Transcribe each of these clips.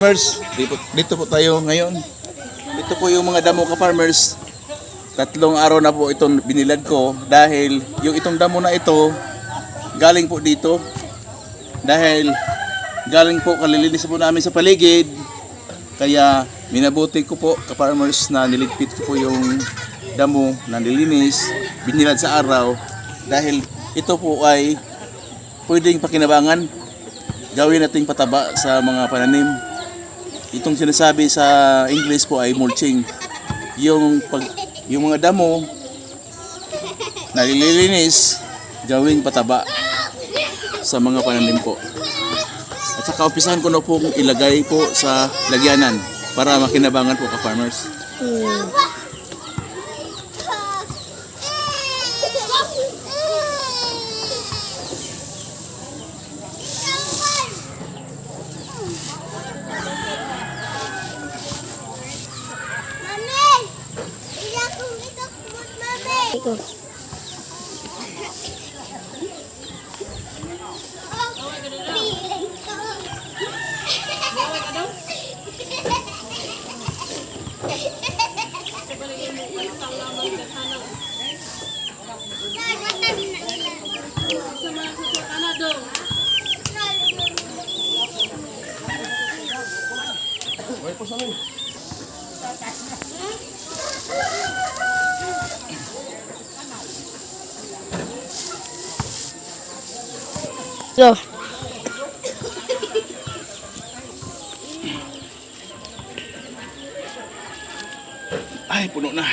Farmers, dito, dito po tayo ngayon. Ito po yung mga damo ka farmers. Tatlong araw na po itong binilad ko dahil yung itong damo na ito galing po dito. Dahil galing po kalilinis po namin sa paligid. Kaya minabuti ko po ka farmers na niligpit ko po yung damo na nilinis, binilad sa araw dahil ito po ay pwedeng pakinabangan gawin nating pataba sa mga pananim itong sinasabi sa English po ay mulching. Yung pag yung mga damo na nililinis gawing pataba sa mga pananim po. At saka umpisahan ko na po ilagay po sa lagyanan para makinabangan po ka-farmers. Mami! So, Ay, puno na.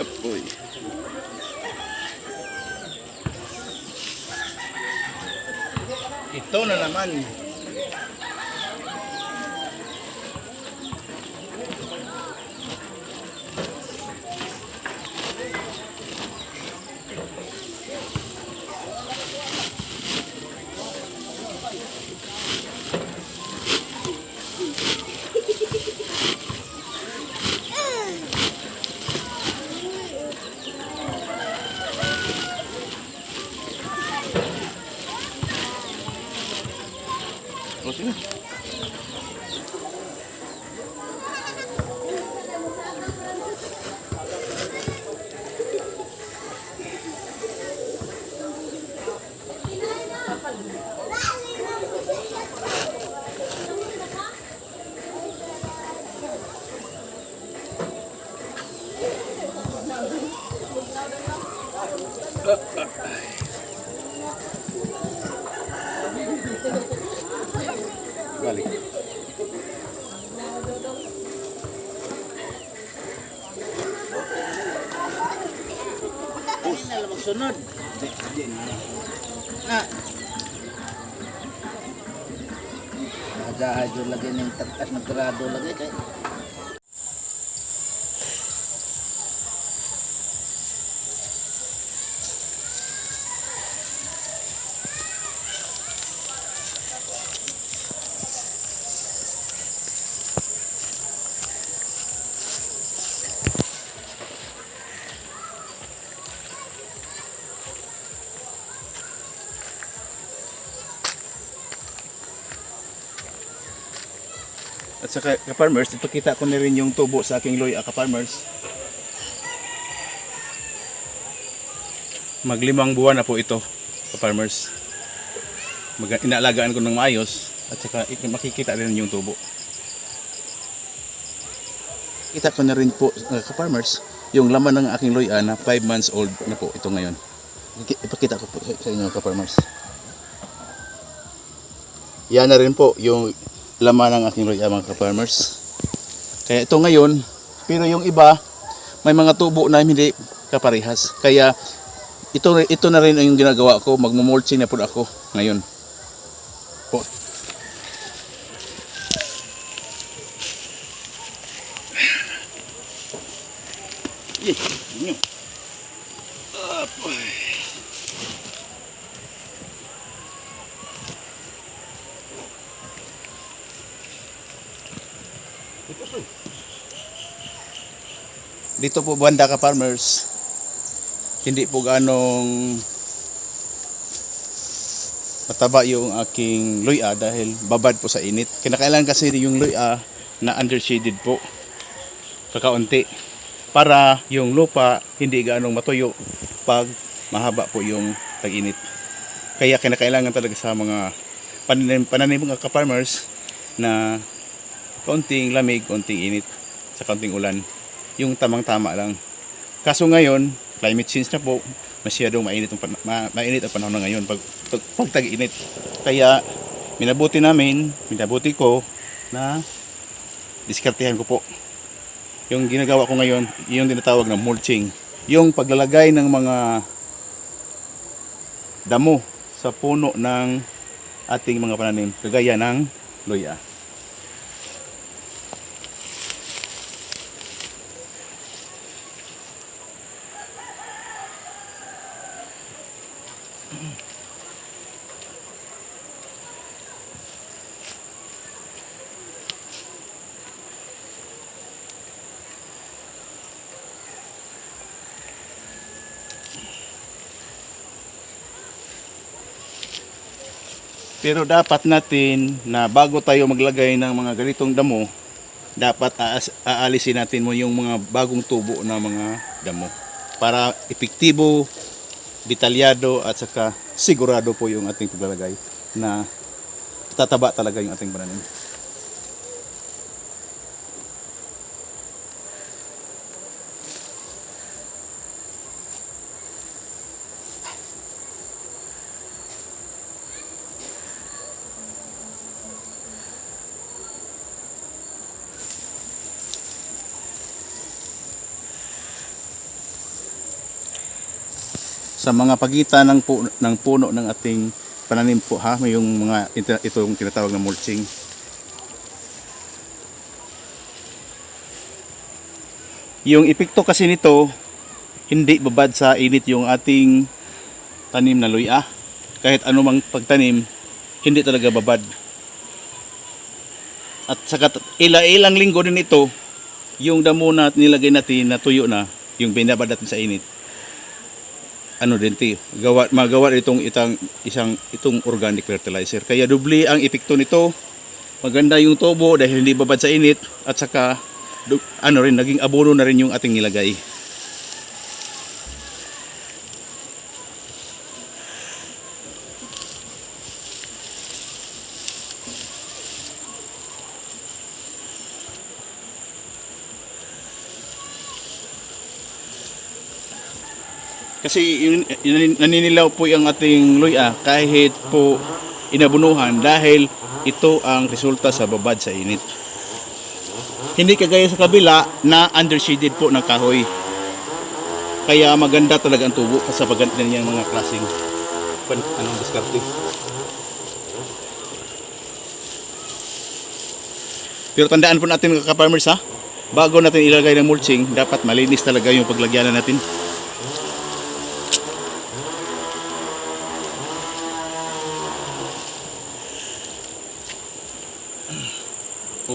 Apoy. Ito na naman. Balik. Hindi na lang magsunod. Na. Nakajahay doon lagi ng tatas na grado lagi kay. At saka ka-farmers, ipakita ko na rin yung tubo sa aking loya ka-farmers. Maglimang buwan na po ito ka-farmers. Mag inaalagaan ko ng maayos at saka ik- makikita rin yung tubo. Kita ko na rin po uh, ka-farmers yung laman ng aking loya na 5 months old na po ito ngayon. Ipakita ko po sa inyo ka-farmers. Yan na rin po yung laman ng aking loya mga ka-farmers. Kaya ito ngayon, pero yung iba, may mga tubo na hindi kaparehas. Kaya ito, ito na rin yung ginagawa ko, magmumulching na po ako ngayon. Dito po banda ka farmers. Hindi po ganong mataba yung aking luya dahil babad po sa init. Kinakailangan kasi yung luya na under shaded po. Kakaunti. Para yung lupa hindi ganong matuyo pag mahaba po yung tag-init. Kaya kinakailangan talaga sa mga pananim, pananim mga ka-farmers na kaunting lamig, kaunting init, sa kaunting ulan. Yung tamang-tama lang. Kaso ngayon, climate change na po, masyadong mainit ang, ma- mainit ang panahon na ngayon pag, pag, pag tag-init. Kaya, minabuti namin, minabuti ko na diskartehan ko po. Yung ginagawa ko ngayon, yung tinatawag na mulching. Yung paglalagay ng mga damo sa puno ng ating mga pananim, kagaya ng luya. Pero dapat natin na bago tayo maglagay ng mga ganitong damo, dapat aalisin natin mo yung mga bagong tubo na mga damo para epektibo, detalyado at saka sigurado po yung ating paglalagay na tataba talaga yung ating pananim. Sa mga pagitan ng puno, ng puno ng ating pananim po ha, may yung mga ito, itong tinatawag na mulching. Yung epekto kasi nito, hindi babad sa init yung ating tanim na luya. Kahit anumang pagtanim, hindi talaga babad. At saka ila-ilang linggo din ito, yung damo na nilagay natin na tuyo na, yung binabad natin sa init, ano din ti gawa magawa itong itang isang itong organic fertilizer. Kaya dubli ang epekto nito. Maganda yung tubo dahil hindi babad sa init at saka ano rin naging abono na rin yung ating nilagay Kasi yun, yun- naninilaw po yung ating luya kahit po inabunuhan dahil ito ang resulta sa babad sa init. Hindi kagaya sa kabila na undershaded po ng kahoy. Kaya maganda talaga ang tubo sa pagganti niyang mga klaseng anong diskarte. Pero tandaan po natin mga ka-farmers ha, bago natin ilagay ng mulching, dapat malinis talaga yung paglagyanan natin.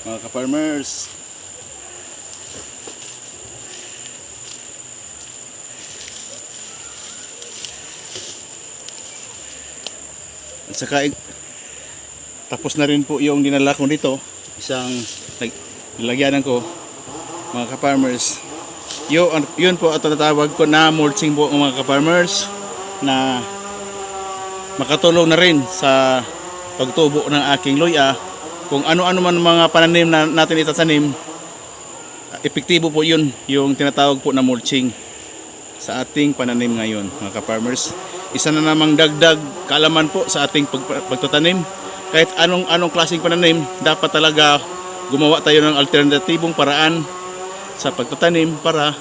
mga ka-farmers. At saka tapos na rin po yung dinala ko dito. Isang nilagyanan ko, mga ka-farmers. Yun, yun po at tatawag ko na mulching po mga ka-farmers na makatulong na rin sa pagtubo ng aking luya kung ano-ano man mga pananim na natin itatanim epektibo po yun yung tinatawag po na mulching sa ating pananim ngayon mga ka-farmers. Isa na namang dagdag kaalaman po sa ating pag- pagtatanim. Kahit anong anong klaseng pananim dapat talaga gumawa tayo ng alternatibong paraan sa pagtatanim para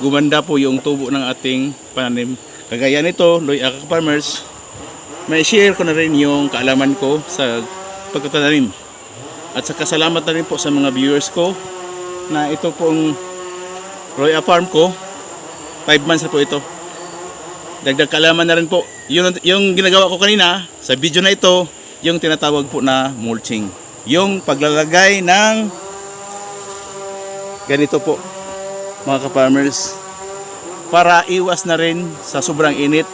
gumanda po yung tubo ng ating pananim. Kagaya nito Loy Aka Farmers may share ko na rin yung kaalaman ko sa pagtatanim. At sa kasalamat na rin po sa mga viewers ko na ito pong Roya Farm ko, 5 months na po ito. Dagdag kaalaman na rin po. Yung, yung ginagawa ko kanina sa video na ito, yung tinatawag po na mulching. Yung paglalagay ng ganito po mga ka-farmers para iwas na rin sa sobrang init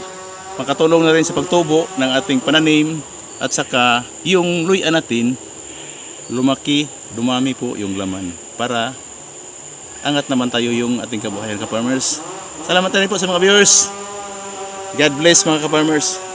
makatulong na rin sa pagtubo ng ating pananim at saka yung luyan natin lumaki, dumami po yung laman para angat naman tayo yung ating kabuhayan ka-farmers. Salamat na rin po sa mga viewers. God bless mga ka-farmers.